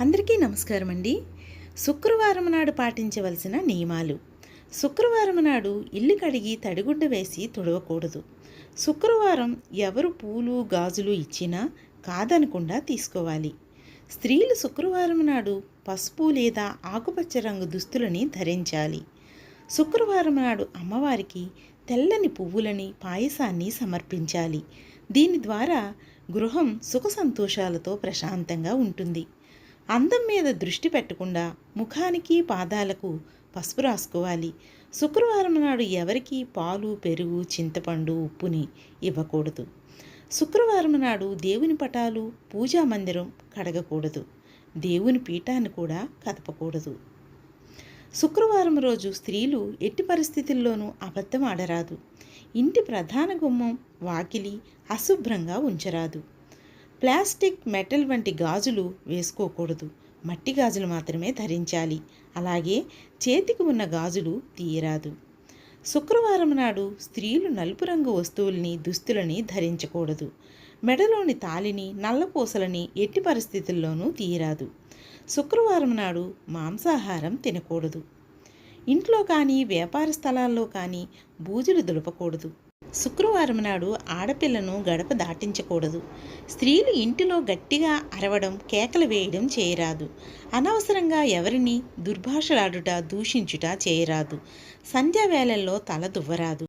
అందరికీ నమస్కారం అండి. శుక్రవారం నాడు పాటించవలసిన నియమాలు. శుక్రవారం నాడు ఇల్లు కడిగి తడిగుడ్డ వేసి తుడవకూడదు. శుక్రవారం ఎవరు పూలు గాజులు ఇచ్చినా కాదనకుండా తీసుకోవాలి. స్త్రీలు శుక్రవారం నాడు పసుపు లేదా ఆకుపచ్చ రంగు దుస్తులని ధరించాలి. శుక్రవారం నాడు అమ్మవారికి తెల్లని పువ్వులని పాయసాన్ని సమర్పించాలి. దీని ద్వారా గృహం సుఖ సంతోషాలతో ప్రశాంతంగా ఉంటుంది. అందం మీద దృష్టి పెట్టకుండా ముఖానికి పాదాలకు పసుపు రాసుకోవాలి. శుక్రవారం నాడు ఎవరికి పాలు పెరుగు చింతపండు ఉప్పుని ఇవ్వకూడదు. శుక్రవారం నాడు దేవుని పటాలు పూజా మందిరం కడగకూడదు. దేవుని పీఠాన్ని కూడా కదపకూడదు. శుక్రవారం రోజు స్త్రీలు ఎట్టి పరిస్థితుల్లోనూ అబద్ధం ఆడరాదు. ఇంటి ప్రధాన గుమ్మం వాకిలి అశుభ్రంగా ఉంచరాదు. ప్లాస్టిక్ మెటల్ వంటి గాజులు వేసుకోకూడదు. మట్టి గాజులు మాత్రమే ధరించాలి. అలాగే చేతికి ఉన్న గాజులు తీయరాదు. శుక్రవారం నాడు స్త్రీలు నలుపు రంగు వస్తువుల్ని దుస్తులని ధరించకూడదు. మెడలోని తాలిని నల్లపూసలని ఎట్టి పరిస్థితుల్లోనూ తీయరాదు. శుక్రవారం నాడు మాంసాహారం తినకూడదు. ఇంట్లో కానీ వ్యాపార స్థలాల్లో కానీ బూజులు దులపకూడదు. శుక్రవారం నాడు ఆడపిల్లను గడప దాటించకూడదు. స్త్రీలు ఇంటిలో గట్టిగా అరవడం కేకలు వేయడం చేయరాదు. అనవసరంగా ఎవరిని దుర్భాషలాడుట దూషించుట చేయరాదు. సంధ్యావేళల్లో తల దువ్వరాదు.